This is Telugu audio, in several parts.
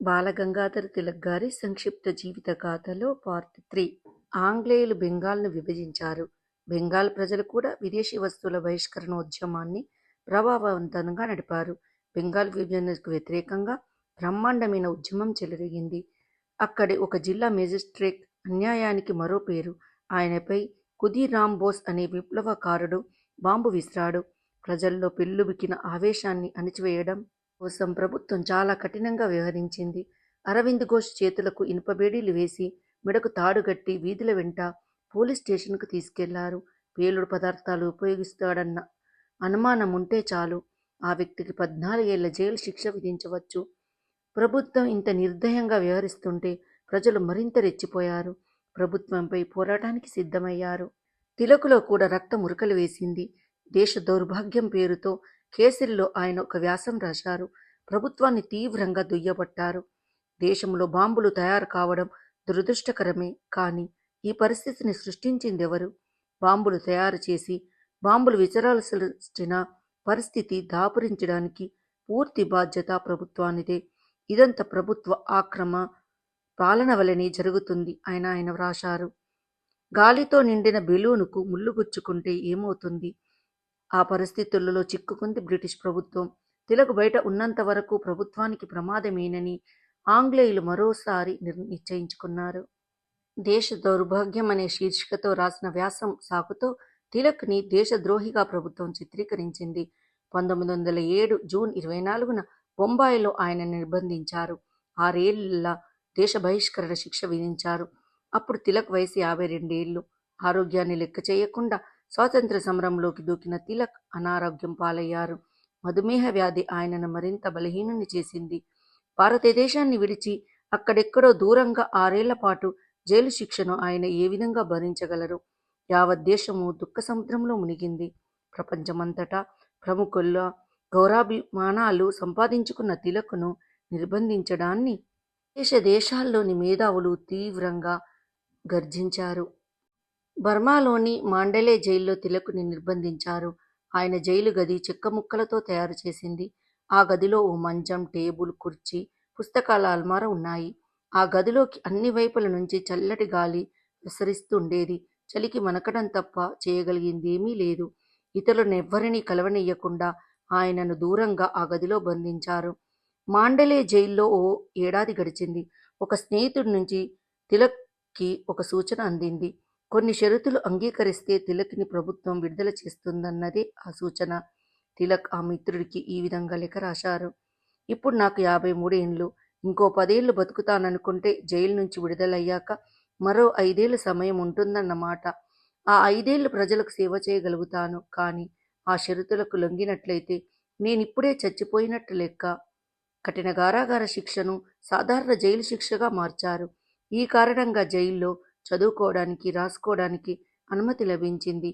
బాలగంగాధర తిలక్ గారి సంక్షిప్త జీవిత గాథలో పార్ట్ త్రీ. ఆంగ్లేయులు బెంగాల్ను విభజించారు. బెంగాల్ ప్రజలు కూడా విదేశీ వస్తువుల బహిష్కరణ ఉద్యమాన్ని ప్రభావవంతంగా నడిపారు. బెంగాల్ విభజనకు వ్యతిరేకంగా బ్రహ్మాండమైన ఉద్యమం చెలరేగింది. అక్కడి ఒక జిల్లా మెజిస్ట్రేట్ అన్యాయానికి మరో పేరు. ఆయనపై కుదీరాం బోస్ అనే విప్లవకారుడు బాంబు విసిరాడు. ప్రజల్లో పెల్లుబికిన ఆవేశాన్ని అణిచివేయడం కోసం ప్రభుత్వం చాలా కఠినంగా వ్యవహరించింది. అరవింద్ ఘోష్ చేతులకు ఇనుపబేడీలు వేసి మెడకు తాడుగట్టి వీధుల వెంట పోలీస్ స్టేషన్కు తీసుకెళ్ళారు. పేలుడు పదార్థాలు ఉపయోగిస్తాడన్న అనుమానం ఉంటే చాలు. ఆ వ్యక్తికి పద్నాలుగేళ్ళ జైలు శిక్ష విధించవచ్చు. ప్రభుత్వం ఇంత నిర్దయంగా వ్యవహరిస్తుంటే ప్రజలు మరింత రెచ్చిపోయారు. ప్రభుత్వంపై పోరాటానికి సిద్ధమయ్యారు. తిలకులో కూడా రక్తం ఉరకలు వేసింది. దేశ దౌర్భాగ్యం పేరుతో కేసరిలో ఆయన ఒక వ్యాసం రాశారు. ప్రభుత్వాన్ని తీవ్రంగా దుయ్యబట్టారు. దేశంలో బాంబులు తయారు కావడం దురదృష్టకరమే కానీ ఈ పరిస్థితిని సృష్టించిందెవరు? బాంబులు తయారు చేసి బాంబులు విచరాల్సిన పరిస్థితి దాపురించడానికి పూర్తి బాధ్యత ప్రభుత్వానిదే. ఇదంతా ప్రభుత్వ ఆక్రమ పాలన వలనే జరుగుతుంది ఆయన ఆయన వ్రాశారు. గాలితో నిండిన బెలూనుకు ముళ్ళుగుచ్చుకుంటే ఏమవుతుంది? ఆ పరిస్థితులలో చిక్కుకుంది బ్రిటిష్ ప్రభుత్వం. తిలక్ బయట ఉన్నంత వరకు ప్రభుత్వానికి ప్రమాదమేనని ఆంగ్లేయులు మరోసారి నిశ్చయించుకున్నారు. దేశ దౌర్భాగ్యం అనే శీర్షికతో రాసిన వ్యాసం సాకుతో తిలక్ని దేశద్రోహిగా ప్రభుత్వం చిత్రీకరించింది. పంతొమ్మిది వందల ఏడు జూన్ ఇరవై నాలుగున బొంబాయిలో ఆయన నిర్బంధించారు. ఆరేళ్ళ దేశ బహిష్కరణ శిక్ష విధించారు. అప్పుడు తిలక్ వయసు యాభై రెండేళ్ళు. ఆరోగ్యాన్ని లెక్క చేయకుండా స్వాతంత్ర సమరంలోకి దూకిన తిలక్ అనారోగ్యం పాలయ్యారు. మధుమేహ వ్యాధి ఆయనను మరింత బలహీనుని చేసింది. భారతదేశాన్ని విడిచి అక్కడెక్కడో దూరంగా ఆరేళ్ళ పాటు జైలు శిక్షను ఆయన ఏ విధంగా భరించగలరు? యావత్ దేశము దుఃఖ సముద్రంలో మునిగింది. ప్రపంచమంతటా ప్రముఖుల్లో గౌరవాభిమానాలు సంపాదించుకున్న తిలకును నిర్బంధించడాన్ని దేశ దేశాల్లోని మేధావులు తీవ్రంగా గర్జించారు. బర్మాలోని మాండలే జైల్లో తిలకుని నిర్బంధించారు. ఆయన జైలు గది చెక్క ముక్కలతో తయారు చేసింది. ఆ గదిలో ఓ మంచం టేబుల్ కుర్చీ పుస్తకాల అల్మార ఉన్నాయి. ఆ గదిలోకి అన్ని వైపుల నుంచి చల్లటి గాలి విసరిస్తుండేది చలికి మనకడం తప్ప చేయగలిగిందేమీ లేదు. ఇతరులనెవ్వరినీ కలవనీయకుండా ఆయనను దూరంగా ఆ గదిలో బంధించారు. మాండలే జైల్లో ఓ ఏడాది గడిచింది. ఒక స్నేహితుడి నుంచి తిలక్కి ఒక సూచన అందింది. కొన్ని షరతులు అంగీకరిస్తే తిలక్ని ప్రభుత్వం విడుదల చేస్తుందన్నదే ఆ సూచన. తిలక్ ఆ మిత్రుడికి ఈ విధంగా లెక్క రాశారు. ఇప్పుడు నాకు యాభై మూడేండ్లు ఇంకో పదేళ్ళు బతుకుతాననుకుంటే జైలు నుంచి విడుదలయ్యాక మరో ఐదేళ్ళ సమయం ఉంటుందన్నమాట ఆ ఐదేళ్ళు ప్రజలకు సేవ చేయగలుగుతాను. కానీ ఆ షరతులకు లొంగినట్లయితే నేనిప్పుడే చచ్చిపోయినట్టు లెక్క. కఠిన కారాగార శిక్షను సాధారణ జైలు శిక్షగా మార్చారు. ఈ కారణంగా జైల్లో చదువుకోవడానికి రాసుకోవడానికి అనుమతి లభించింది.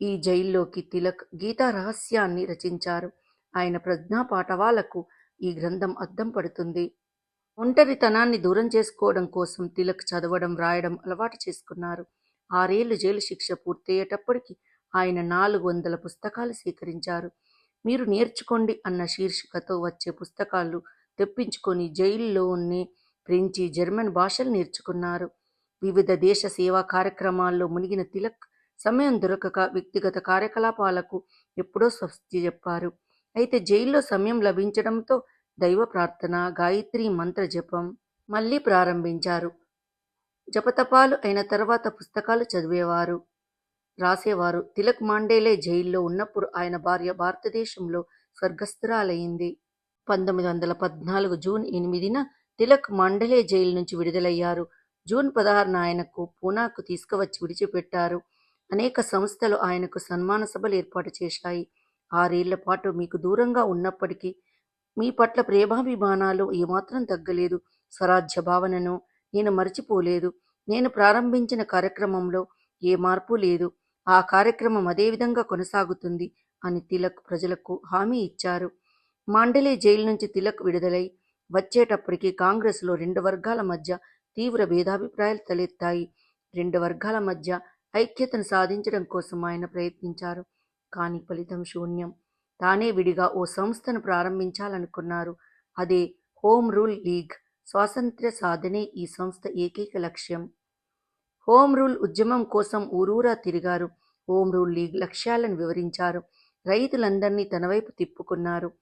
ఈ జైల్లోకి తిలక్ గీతా రహస్యాన్ని రచించారు. ఆయన ప్రజ్ఞా పాఠవాలకు ఈ గ్రంథం అద్దం పడుతుంది. ఒంటరితనాన్ని దూరం చేసుకోవడం కోసం తిలక్ చదవడం రాయడం అలవాటు చేసుకున్నారు. ఆరేళ్ళు జైలు శిక్ష పూర్తయ్యేటప్పటికి ఆయన నాలుగు వందల పుస్తకాలు సేకరించారు. మీరు నేర్చుకోండి అన్న శీర్షికతో వచ్చే పుస్తకాలు తెప్పించుకొని జైల్లోనే ఫ్రెంచి జర్మన్ భాషలు నేర్చుకున్నారు. వివిధ దేశ సేవా కార్యక్రమాల్లో మునిగిన తిలక్ సమయం దొరకక వ్యక్తిగత కార్యకలాపాలకు ఎప్పుడో స్వస్తి చెప్పారు. అయితే జైల్లో సమయం లభించడంతో దైవ ప్రార్థన గాయత్రి మంత్ర జపం మళ్ళీ ప్రారంభించారు. జపతపాలు అయిన తర్వాత పుస్తకాలు చదివేవారు. రాసేవారు. తిలక్ మాండేలే జైల్లో ఉన్నప్పుడు ఆయన భార్య భారతదేశంలో స్వర్గస్థురాలయ్యింది. పంతొమ్మిది వందల పద్నాలుగు జూన్ ఎనిమిదిన తిలక్ మాండలే జైలు నుంచి విడుదలయ్యారు. జూన్ పదహారున ఆయనకు పూనాకు తీసుకువచ్చి విడిచిపెట్టారు. అనేక సంస్థలు ఆయనకు సన్మాన సభలు ఏర్పాటు చేశాయి. ఆరేళ్ళ పాటు మీకు దూరంగా ఉన్నప్పటికీ మీ పట్ల ప్రేమాభిమానాలు ఏమాత్రం తగ్గలేదు. స్వరాజ్య భావనను నేను మర్చిపోలేదు. నేను ప్రారంభించిన కార్యక్రమంలో ఏ మార్పు లేదు. ఆ కార్యక్రమం అదే విధంగా కొనసాగుతుంది అని తిలక్ ప్రజలకు హామీ ఇచ్చారు. మాండలే జైలు నుంచి తిలక్ విడుదలై వచ్చేటప్పటికి కాంగ్రెస్లో రెండు వర్గాల మధ్య తీవ్ర భేదాభిప్రాయాలు తలెత్తాయి. రెండు వర్గాల మధ్య ఐక్యతను సాధించడం కోసం ఆయన ప్రయత్నించారు. కానీ ఫలితం శూన్యం. తానే విడిగా ఓ సంస్థను ప్రారంభించాలనుకున్నారు. అదే హోమ్ రూల్ లీగ్. స్వాతంత్ర్య సాధనే ఈ సంస్థ ఏకైక లక్ష్యం. హోం రూల్ ఉద్యమం కోసం ఊరూరా తిరిగారు. హోమ్ రూల్ లీగ్ లక్ష్యాలను వివరించారు. రైతులందరినీ తన వైపు తిప్పుకున్నారు.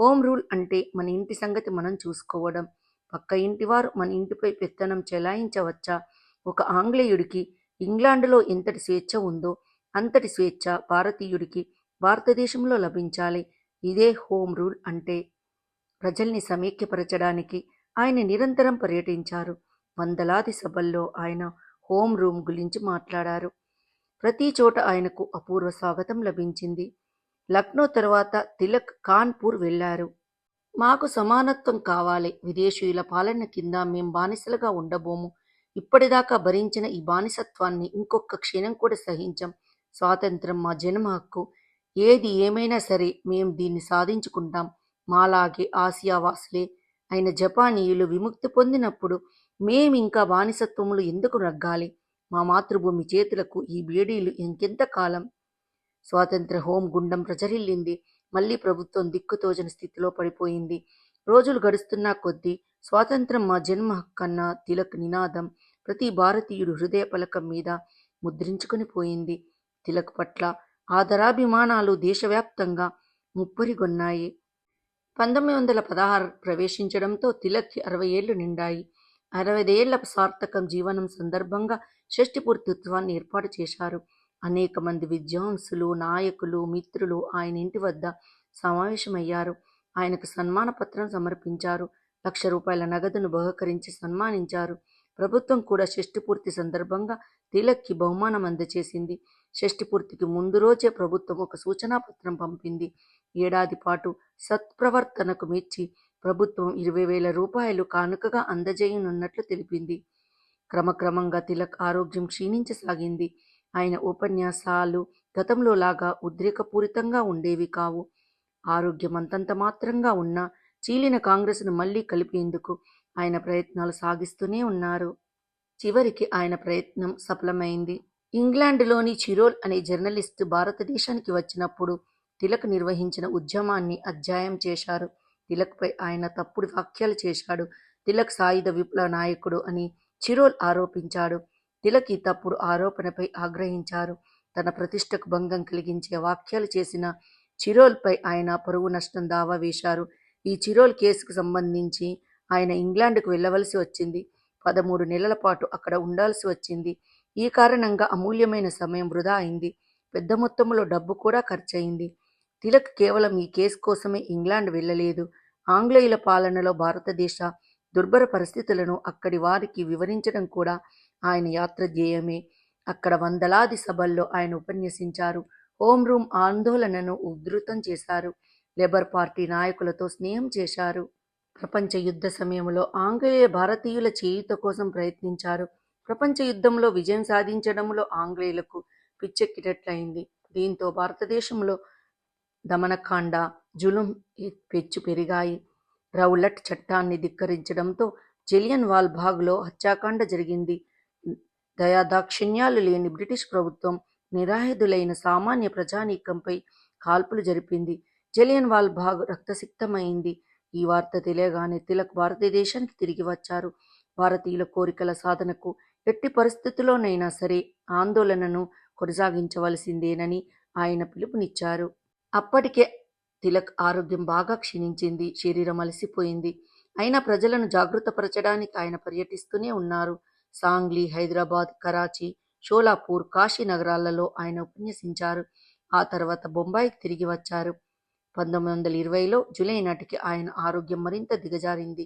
హోం రూల్ అంటే మన ఇంటి సంగతి మనం చూసుకోవడం. పక్క ఇంటివారు మన ఇంటిపై పెత్తనం చెలాయించవచ్చా? ఒక ఆంగ్లేయుడికి ఇంగ్లాండులో ఎంతటి స్వేచ్ఛ ఉందో అంతటి స్వేచ్ఛ భారతీయుడికి భారతదేశంలో లభించాలి. ఇదే హోం రూల్ అంటే. ప్రజల్ని సమీక్షపరచడానికి ఆయన నిరంతరం పర్యటించారు. వందలాది సభల్లో ఆయన హోం రూమ్ గురించి మాట్లాడారు. ప్రతి చోట ఆయనకు అపూర్వ స్వాగతం లభించింది. లక్నో తర్వాత తిలక్ కాన్పూర్ వెళ్ళారు మాకు సమానత్వం కావాలి. విదేశీయుల పాలన కింద మేం బానిసలుగా ఉండబోము. ఇప్పటిదాకా భరించిన ఈ బానిసత్వాన్ని ఇంకొక క్షణం కూడా సహించం. స్వాతంత్రం మా జన్మ హక్కు. ఏది ఏమైనా సరే మేం దీన్ని సాధించుకుంటాం. మాలాగే ఆసియావాసులే అయిన జపానీయులు విముక్తి పొందినప్పుడు మేమింకా బానిసత్వములు ఎందుకు రగ్గాలి? మా మాతృభూమి చేతులకు ఈ బేడీలు ఇంకెంత కాలం? స్వాతంత్ర హోం గుండం ప్రచరిల్లింది మళ్ళీ ప్రభుత్వం దిక్కుతోచని స్థితిలో పడిపోయింది. రోజులు గడుస్తున్నా కొద్దీ స్వాతంత్రం మా జన్మ హక్కన్న తిలక్ నినాదం ప్రతి భారతీయుడు హృదయ పలకం మీద ముద్రించుకుని పోయింది. తిలక్ పట్ల ఆదరాభిమానాలు దేశవ్యాప్తంగా ముప్పరిగొన్నాయి పంతొమ్మిది వందల పదహారు ప్రవేశించడంతో తిలక్కి అరవై ఏళ్ళు నిండాయి. అరవైదేళ్ళ సార్థకం జీవనం సందర్భంగా షష్ఠి పూర్తిత్వాన్ని ఏర్పాటు చేశారు. అనేక మంది విద్వాంసులు నాయకులు మిత్రులు ఆయన ఇంటి వద్ద సమావేశమయ్యారు. ఆయనకు సన్మాన పత్రం సమర్పించారు. లక్ష రూపాయల నగదును బహుకరించి సన్మానించారు. ప్రభుత్వం కూడా షష్టిపూర్తి సందర్భంగా తిలక్కి బహుమానం అందజేసింది. షష్టిపూర్తికి ముందు రోజే ప్రభుత్వం ఒక సూచనా పత్రం పంపింది. ఏడాది పాటు సత్ప్రవర్తనకు మెచ్చి ప్రభుత్వం ఇరవై వేల రూపాయలు కానుకగా అందజేయనున్నట్లు తెలిపింది. క్రమక్రమంగా తిలక్ ఆరోగ్యం క్షీణించసాగింది. ఆయన ఉపన్యాసాలు గతంలో లాగా ఉద్రేకపూరితంగా ఉండేవి కావు. ఆరోగ్యం అంతంత మాత్రంగా ఉన్న చీలిన కాంగ్రెస్ను మళ్ళీ కలిపేందుకు ఆయన ప్రయత్నాలు సాగిస్తూనే ఉన్నారు. చివరికి ఆయన ప్రయత్నం సఫలమైంది. ఇంగ్లాండ్లోని చిరోల్ అనే జర్నలిస్టు భారతదేశానికి వచ్చినప్పుడు తిలక్ నిర్వహించిన ఉద్యమాన్ని అధ్యాయం చేశారు. తిలక్పై ఆయన తప్పుడు వ్యాఖ్యలు చేశాడు. తిలక్ సాయుధ విప్లవ నాయకుడు అని చిరోల్ ఆరోపించాడు. తిలక్ ఈ తప్పుడు ఆరోపణపై ఆగ్రహించారు. తన ప్రతిష్టకు భంగం కలిగించే వ్యాఖ్యలు చేసిన చిరోల్పై ఆయన పరువు నష్టం దావా వేశారు. ఈ చిరోల్ కేసుకు సంబంధించి ఆయన ఇంగ్లాండ్కు వెళ్ళవలసి వచ్చింది. పదమూడు నెలల పాటు అక్కడ ఉండాల్సి వచ్చింది. ఈ కారణంగా అమూల్యమైన సమయం వృధా అయింది. పెద్ద మొత్తంలో డబ్బు కూడా ఖర్చయింది. తిలక్ కేవలం ఈ కేసు కోసమే ఇంగ్లాండ్ వెళ్ళలేదు. ఆంగ్లేయుల పాలనలో భారతదేశ దుర్భర పరిస్థితులను అక్కడి వారికి వివరించడం కూడా ఆయన యాత్ర ధ్యేయమే. అక్కడ వందలాది సభల్లో ఆయన ఉపన్యసించారు. హోం రూమ్ ఆందోళనను ఉధృతం చేశారు. లేబర్ పార్టీ నాయకులతో స్నేహం చేశారు. ప్రపంచ యుద్ధ సమయంలో ఆంగ్లేయ భారతీయుల చేయుత కోసం ప్రయత్నించారు. ప్రపంచ యుద్ధంలో విజయం సాధించడంలో ఆంగ్లేయులకు పిచ్చెక్కినట్లయింది. దీంతో భారతదేశంలో దమనకాండ జులుం పెచ్చు పెరిగాయి. రౌలట్ చట్టాన్ని ధిక్కరించడంతో జలియన్ వాల్బాగ్లో హత్యాకాండ జరిగింది. దయాదాక్షిణ్యాలు లేని బ్రిటిష్ ప్రభుత్వం నిరాయుధులైన సామాన్య ప్రజానీకంపై కాల్పులు జరిపింది. జలియన్ వాల్ బాగ్ రక్తసిక్తమైంది. ఈ వార్త తెలియగానే తిలక్ భారతదేశానికి తిరిగి వచ్చారు. భారతీయుల కోరికల సాధనకు ఎట్టి పరిస్థితుల్లోనైనా సరే ఆందోళనను కొనసాగించవలసిందేనని ఆయన పిలుపునిచ్చారు. అప్పటికే తిలక్ ఆరోగ్యం బాగా క్షీణించింది. శరీరం అలసిపోయింది. అయినా ప్రజలను జాగృతపరచడానికి ఆయన పర్యటిస్తూనే ఉన్నారు. సాంగ్లీ హైదరాబాద్ కరాచీ షోలాపూర్ కాశీ నగరాలలో ఆయన ఉపన్యసించారు. ఆ తర్వాత బొంబాయికి తిరిగి వచ్చారు. పంతొమ్మిది వందల ఇరవైలో జూలై నాటికి ఆయన ఆరోగ్యం మరింత దిగజారింది.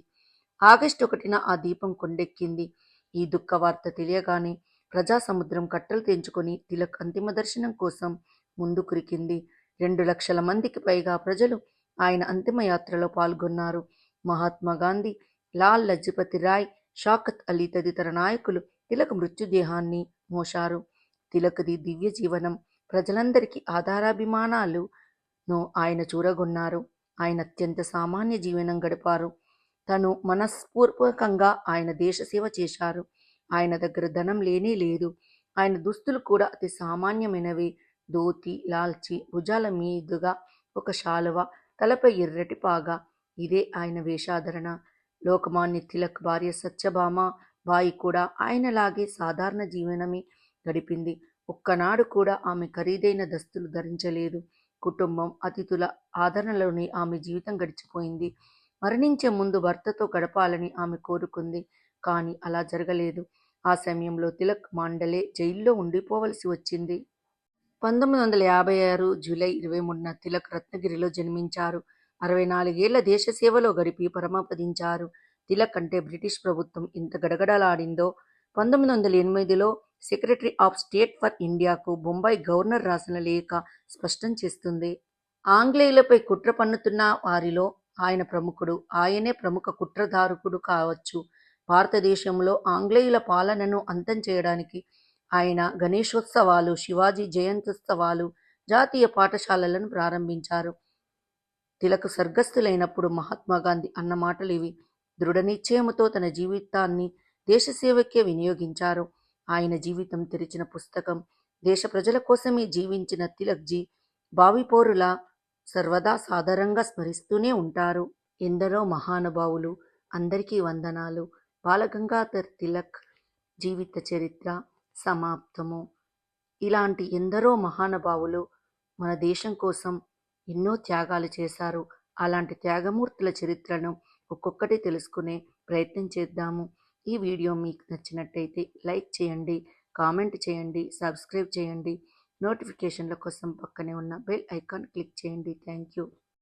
ఆగస్టు ఒకటిన ఆ దీపం కొండెక్కింది. ఈ దుఃఖ వార్త తెలియగానే ప్రజాసముద్రం కట్టలు తెంచుకొని తిలక్ అంతిమ దర్శనం కోసం ముందు కురికింది రెండు లక్షల మందికి పైగా ప్రజలు ఆయన అంతిమ యాత్రలో పాల్గొన్నారు. మహాత్మా గాంధీ లాల్ లజపతి రాయ్ షాకత్ అలీ తదితర నాయకులు తిలక్ మృత్యుదేహాన్ని మోశారు. తిలక్ది దివ్య జీవనం ప్రజలందరికీ ఆధారాభిమానాలును ఆయన చూరగొన్నారు. ఆయన అత్యంత సామాన్య జీవనం గడిపారు. తను మనస్పూర్వకంగా ఆయన దేశ సేవ చేశారు. ఆయన దగ్గర ధనం లేనే లేదు. ఆయన దుస్తులు కూడా అతి సామాన్యమైనవి. ధోతి లాల్చి భుజాల మీదుగా ఒక శాలువ తలపై ఎర్రటి పాగా. ఇదే ఆయన వేషాధరణ లోకమాన్య తిలక్ భార్య సత్యభామ బాయి కూడా ఆయనలాగే సాధారణ జీవనమే గడిపింది. ఒక్కనాడు కూడా ఆమె ఖరీదైన దస్తులు ధరించలేదు. కుటుంబం అతిథుల ఆదరణలోనే ఆమె జీవితం గడిచిపోయింది. మరణించే ముందు భర్తతో గడపాలని ఆమె కోరుకుంది. కానీ అలా జరగలేదు. ఆ సమయంలో తిలక్ మాండలే జైల్లో ఉండిపోవలసి వచ్చింది. పంతొమ్మిది వందల యాభై ఆరు జూలై ఇరవై మూడున తిలక్ రత్నగిరిలో జన్మించారు. అరవై నాలుగేళ్ళ దేశ సేవలో గడిపి పరమపదించారు. తిలక్ అంటే బ్రిటిష్ ప్రభుత్వం ఇంత గడగడలాడిందో పంతొమ్మిది వందల ఎనిమిదిలో సెక్రటరీ ఆఫ్ స్టేట్ ఫర్ ఇండియాకు బొంబాయి గవర్నర్ రాసిన లేఖ స్పష్టం చేస్తుంది. ఆంగ్లేయులపై కుట్ర పన్నుతున్న వారిలో ఆయన ప్రముఖుడు ఆయనే ప్రముఖ కుట్రధారకుడు కావచ్చు. భారతదేశంలో ఆంగ్లేయుల పాలనను అంతం చేయడానికి ఆయన గణేశోత్సవాలు శివాజీ జయంత్యుత్సవాలు జాతీయ పాఠశాలలను ప్రారంభించారు. తిలక్ స్వర్గస్థులైనప్పుడు మహాత్మాగాంధీ అన్న మాటలు ఇవి దృఢ నిశ్చయముతో తన జీవితాన్ని దేశసేవకే వినియోగించారు. ఆయన జీవితం తెరిచిన పుస్తకం దేశ ప్రజల కోసమే జీవించిన తిలక్జీ బావిపోరుల సర్వదా సాధారణంగా స్మరిస్తూనే ఉంటారు. ఎందరో మహానుభావులు అందరికీ వందనాలు. బాలగంగాధర్ తిలక్ జీవిత చరిత్ర సమాప్తము. ఇలాంటి ఎందరో మహానుభావులు మన దేశం కోసం ఎన్నో త్యాగాలు చేశారు. అలాంటి త్యాగమూర్తుల చరిత్రను ఒక్కొక్కటి తెలుసుకునే ప్రయత్నం చేద్దాము. ఈ వీడియో మీకు నచ్చినట్టయితే లైక్ చేయండి కామెంట్ చేయండి సబ్స్క్రైబ్ చేయండి. నోటిఫికేషన్ల కోసం పక్కనే ఉన్న బెల్ ఐకాన్ క్లిక్ చేయండి. Thank you.